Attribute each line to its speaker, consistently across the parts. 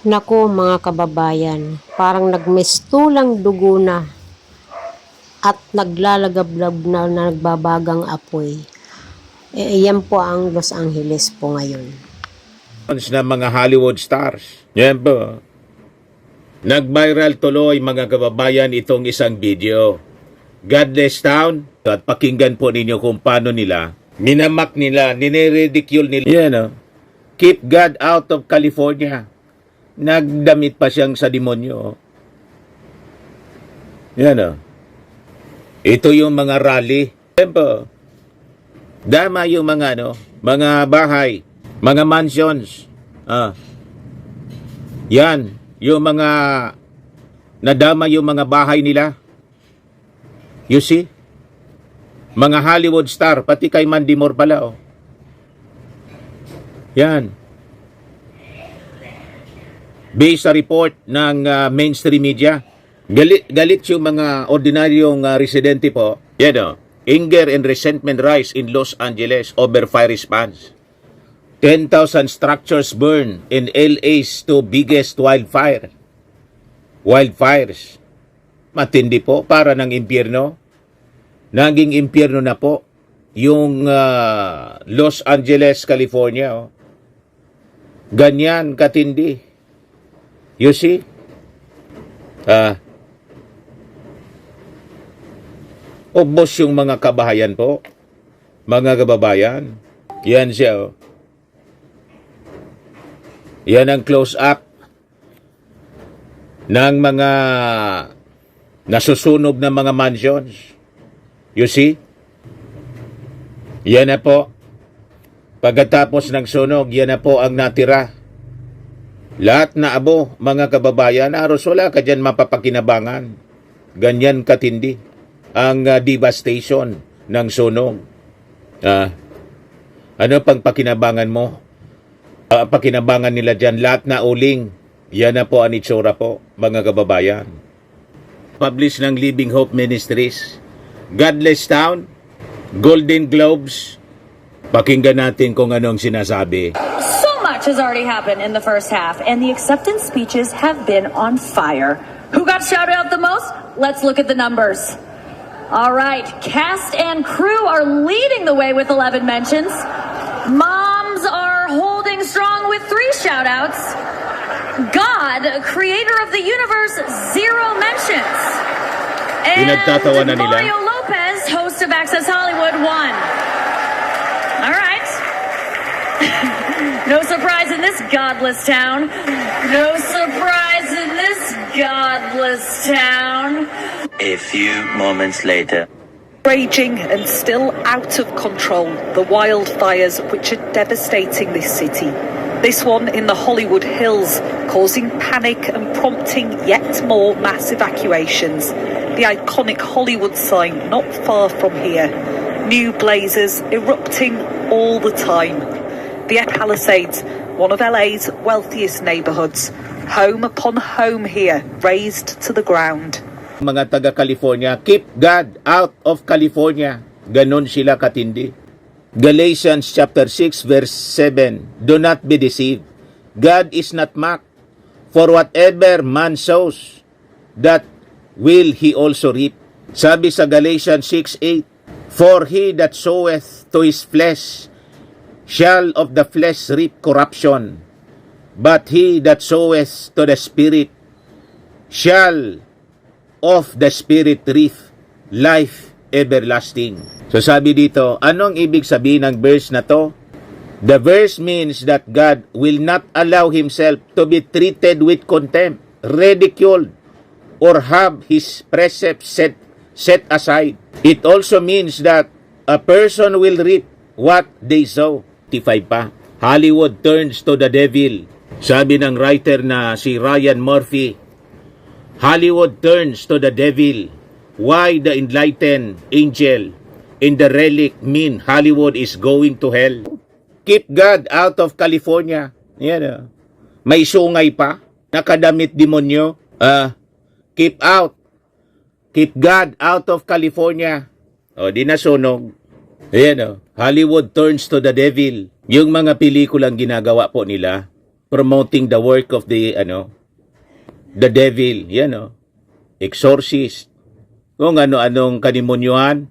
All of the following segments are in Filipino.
Speaker 1: Nako mga kababayan, parang nagmistulang dugo na at naglalagablab na nagbabagang apoy. E, yan po ang Los Angeles po ngayon.
Speaker 2: na mga Hollywood stars. Yan po. Nag-viral tuloy mga kababayan itong isang video. Godless Town. At pakinggan po ninyo kung paano nila, minamak nila, niniridicule nila. Yan o. Keep God out of California. Nagdamit pa siyang sa demonyo. Yan o. Ito yung mga rally. Yan po. Dama yung mga ano, mga bahay, mga mansions. Ah. Yan, yung mga nadama yung mga bahay nila. You see? Mga Hollywood star, pati kay Mandy Moore pala oh. Yan. Based sa report ng ah, mainstream media, galit, galit yung mga ordinaryong ah, residente po. Yan oh. Anger and resentment rise in Los Angeles over fire response. 10,000 structures burn in LA's two biggest wildfire. Wildfires. Matindi po para ng impyerno. Naging impyerno na po yung ah, Los Angeles, California. Oh. Ganyan katindi. You see? Ah, Ubos yung mga kabahayan po. Mga kababayan. Yan siya. Oh. Yan ang close-up ng mga nasusunog na mga mansions. You see? Yan na po. Pagkatapos ng sunog, yan na po ang natira. Lahat na abo, mga kababayan, aros wala ka dyan mapapakinabangan. Ganyan katindi ang uh, devastation ng sunog. Ah, ano pang pakinabangan mo? Ah, pakinabangan nila dyan, lahat na uling. Yan na po ang itsura po, mga kababayan. Publish ng Living Hope Ministries. Godless Town, Golden Globes. Pakinggan natin kung anong sinasabi.
Speaker 3: So much has already happened in the first half, and the acceptance speeches have been on fire. Who got shouted out the most? Let's look at the numbers. All right, cast and crew are leading the way with 11 mentions. Moms are holding strong with three shout outs. God, creator of the universe, zero mentions. And
Speaker 2: nila.
Speaker 3: Mario Lopez, host of Access Hollywood, one. All right. no surprise in this godless town. No surprise in this godless town.
Speaker 4: A few moments later.
Speaker 5: Raging and still out of control, the wildfires which are devastating this city. This one in the Hollywood Hills, causing panic and prompting yet more mass evacuations. The iconic Hollywood sign not far from here. New blazes erupting all the time. The Palisades, one of LA's wealthiest neighborhoods. Home upon home here, razed to the ground.
Speaker 2: mga taga California, keep God out of California. Ganon sila katindi. Galatians chapter 6 verse 7, Do not be deceived. God is not mocked. For whatever man sows, that will he also reap. Sabi sa Galatians 6:8, For he that soweth to his flesh shall of the flesh reap corruption, but he that soweth to the Spirit shall of the Spirit reap life everlasting. So sabi dito, anong ibig sabihin ng verse na to? The verse means that God will not allow himself to be treated with contempt, ridiculed, or have his precepts set, set aside. It also means that a person will reap what they sow. 55 pa. Hollywood turns to the devil. Sabi ng writer na si Ryan Murphy, Hollywood turns to the devil. Why the enlightened angel in the relic mean Hollywood is going to hell? Keep God out of California. Yan ah. May sungay pa. Nakadamit demonyo. Ah, keep out. Keep God out of California. O, di nasunog. Ayan o. Hollywood turns to the devil. Yung mga pelikulang ginagawa po nila, promoting the work of the ano the devil, yan oh. Exorcist. Kung ano-anong kanimunyuhan.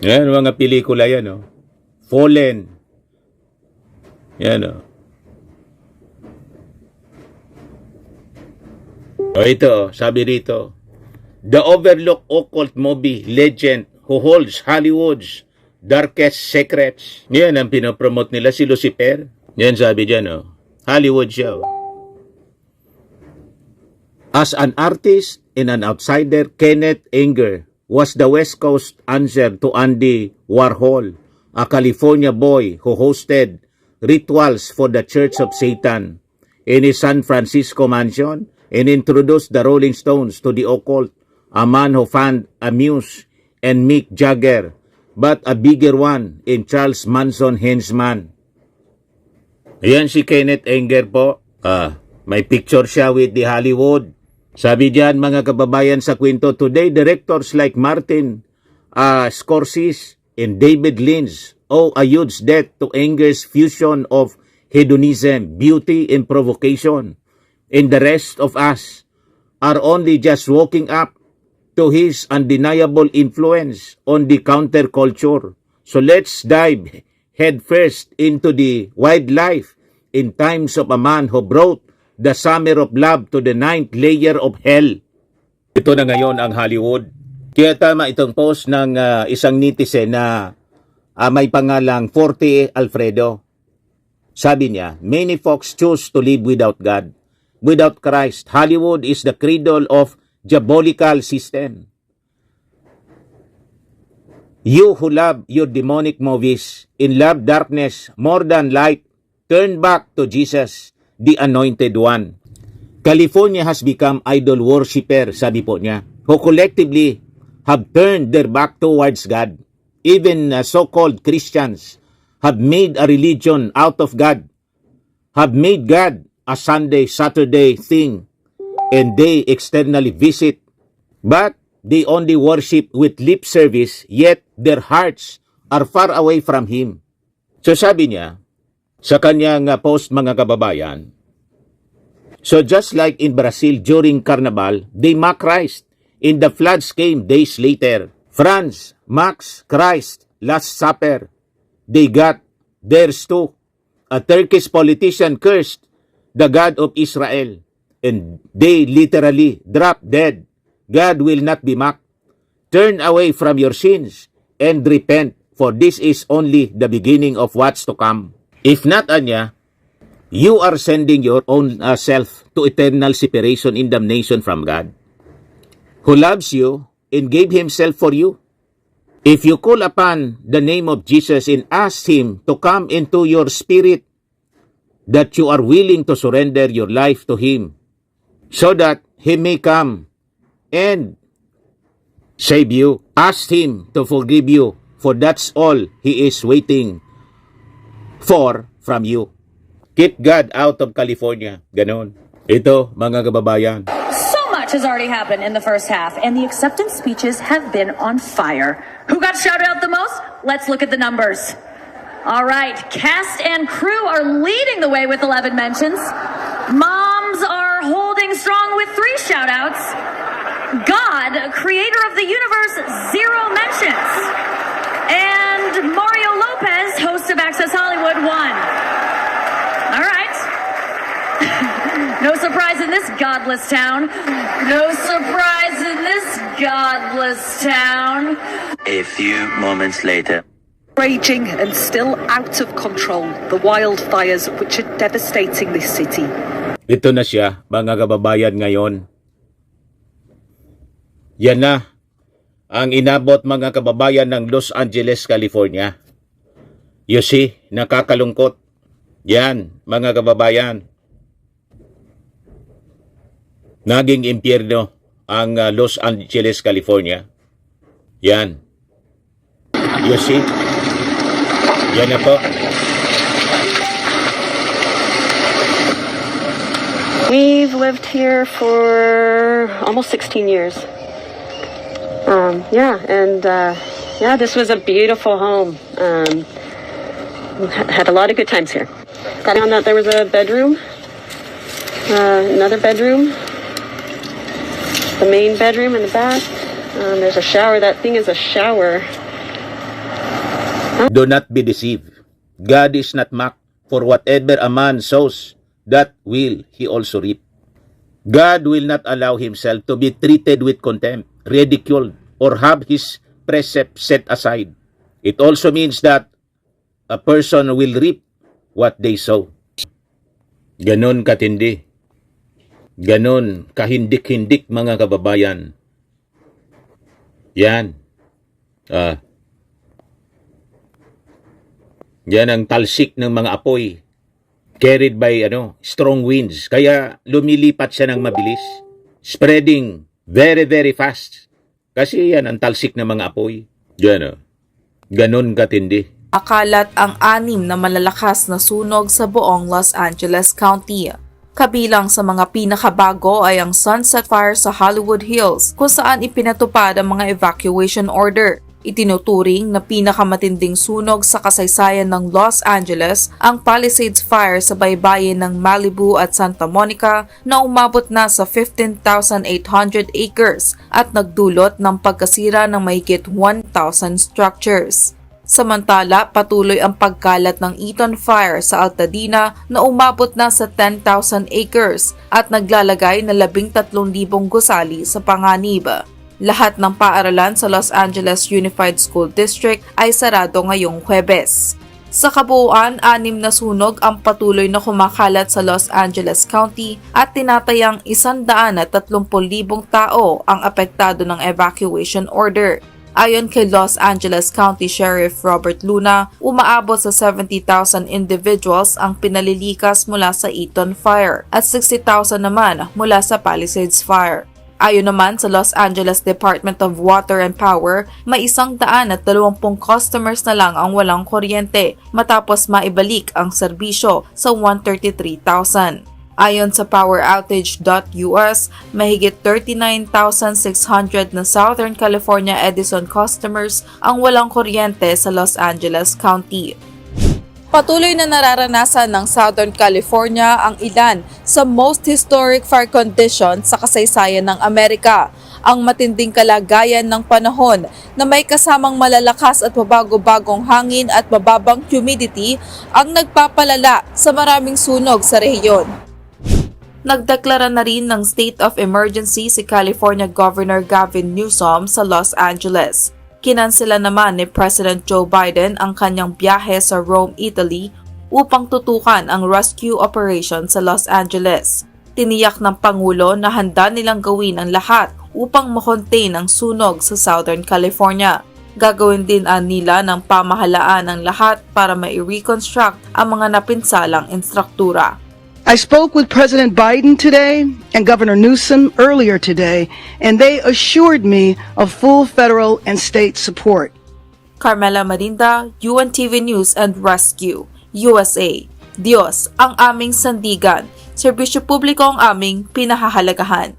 Speaker 2: Yan, mga pelikula yan oh. Fallen. Yan oh. O ito, oh, sabi rito, The overlooked occult movie legend who holds Hollywood's darkest secrets. Yan ang pinopromote nila si Lucifer. Yan sabi dyan, oh. Hollywood oh. As an artist and an outsider, Kenneth Anger was the West Coast answer to Andy Warhol, a California boy who hosted rituals for the Church of Satan in his San Francisco mansion and introduced the Rolling Stones to the occult, a man who found a muse and Mick Jagger, but a bigger one in Charles Manson Hensman. Ayan si Kenneth Enger po. Ah, may picture siya with the Hollywood. Sabi diyan mga kababayan sa kwento, today directors like Martin uh, Scorsese and David Lynch owe a huge debt to Enger's fusion of hedonism, beauty, and provocation. And the rest of us are only just walking up to his undeniable influence on the counterculture. So let's dive headfirst into the wildlife in times of a man who brought the summer of love to the ninth layer of hell. Ito na ngayon ang Hollywood. Kaya tama itong post ng ah, isang netizen na ah, may pangalang Forte Alfredo. Sabi niya, many folks choose to live without God. Without Christ, Hollywood is the cradle of diabolical system. You who love your demonic movies, in love darkness more than light, turn back to Jesus, the Anointed One. California has become idol worshipper, sabi po niya, who collectively have turned their back towards God. Even uh, so-called Christians have made a religion out of God, have made God a Sunday, Saturday thing, and they externally visit, but they only worship with lip service, yet their hearts are far away from Him. So sabi niya, sa kanyang uh, post mga kababayan, So just like in Brazil during Carnival, they mock Christ. In the floods came days later. France mocks Christ Last Supper. They got theirs too. A Turkish politician cursed the God of Israel. And they literally dropped dead. God will not be mocked. Turn away from your sins and repent, for this is only the beginning of what's to come. If not, Anya, you are sending your own uh, self to eternal separation in damnation from God, who loves you and gave himself for you. If you call upon the name of Jesus and ask him to come into your spirit, that you are willing to surrender your life to him, so that he may come and save you. Ask him to forgive you, for that's all he is waiting for from you. Keep God out of California. Ganon. Ito, mga kababayan.
Speaker 3: So much has already happened in the first half, and the acceptance speeches have been on fire. Who got shouted out the most? Let's look at the numbers. All right, cast and crew are leading the way with 11 mentions. Moms are strong with three shout outs. God, creator of the universe, zero mentions. And Mario Lopez, host of Access Hollywood, one. All right. no surprise in this godless town. No surprise in this godless town.
Speaker 4: A few moments later.
Speaker 5: Raging and still out of control, the wildfires which are devastating this city.
Speaker 2: Ito na siya, mga kababayan ngayon. Yan na ang inabot mga kababayan ng Los Angeles, California. You see, nakakalungkot. Yan, mga kababayan. Naging impyerno ang uh, Los Angeles, California. Yan. You see? Yan na po.
Speaker 6: We've lived here for almost 16 years. Um, yeah, and uh, yeah, this was a beautiful home. Um, had a lot of good times here. Got on that there was a bedroom Uh, another bedroom. The main bedroom in the back. Um, there's a shower. That thing is a shower.
Speaker 2: Do not be deceived. God is not mocked, for whatever a man sows, that will he also reap. God will not allow himself to be treated with contempt, ridiculed, or have his precept set aside. It also means that a person will reap what they sow. Ganon katindi. Ganon kahindik-hindik mga kababayan. Yan. Ah. Yan ang talsik ng mga apoy carried by ano, strong winds. Kaya lumilipat siya ng mabilis, spreading very very fast. Kasi yan ang talsik ng mga apoy. Yan oh. Ganon katindi.
Speaker 7: Akalat ang anim na malalakas na sunog sa buong Los Angeles County. Kabilang sa mga pinakabago ay ang Sunset Fire sa Hollywood Hills kung saan ipinatupad ang mga evacuation order. Itinuturing na pinakamatinding sunog sa kasaysayan ng Los Angeles ang Palisades Fire sa baybayin ng Malibu at Santa Monica na umabot na sa 15,800 acres at nagdulot ng pagkasira ng mahigit 1,000 structures. Samantala, patuloy ang pagkalat ng Eaton Fire sa Altadena na umabot na sa 10,000 acres at naglalagay na 13,000 gusali sa panganib. Lahat ng paaralan sa Los Angeles Unified School District ay sarado ngayong Huwebes. Sa kabuuan, anim na sunog ang patuloy na kumakalat sa Los Angeles County at tinatayang 130,000 tao ang apektado ng evacuation order. Ayon kay Los Angeles County Sheriff Robert Luna, umaabot sa 70,000 individuals ang pinalilikas mula sa Eaton Fire at 60,000 naman mula sa Palisades Fire. Ayon naman sa Los Angeles Department of Water and Power, may isang daan at dalawampung customers na lang ang walang kuryente matapos maibalik ang serbisyo sa 133,000. Ayon sa poweroutage.us, mahigit 39,600 na Southern California Edison customers ang walang kuryente sa Los Angeles County. Patuloy na nararanasan ng Southern California ang ilan sa most historic fire conditions sa kasaysayan ng Amerika. Ang matinding kalagayan ng panahon na may kasamang malalakas at mabago-bagong hangin at mababang humidity ang nagpapalala sa maraming sunog sa rehiyon. Nagdeklara na rin ng state of emergency si California Governor Gavin Newsom sa Los Angeles. Kinansela naman ni President Joe Biden ang kanyang biyahe sa Rome, Italy upang tutukan ang rescue operation sa Los Angeles. Tiniyak ng Pangulo na handa nilang gawin ang lahat upang makontain ang sunog sa Southern California. Gagawin din nila ng pamahalaan ang lahat para mai-reconstruct ang mga napinsalang instruktura.
Speaker 8: I spoke with President Biden today and Governor Newsom earlier today, and they assured me of full federal and state support.
Speaker 7: Carmela Marinda, UNTV News and Rescue, USA. Diyos ang aming sandigan, serbisyo publiko ang aming pinahahalagahan.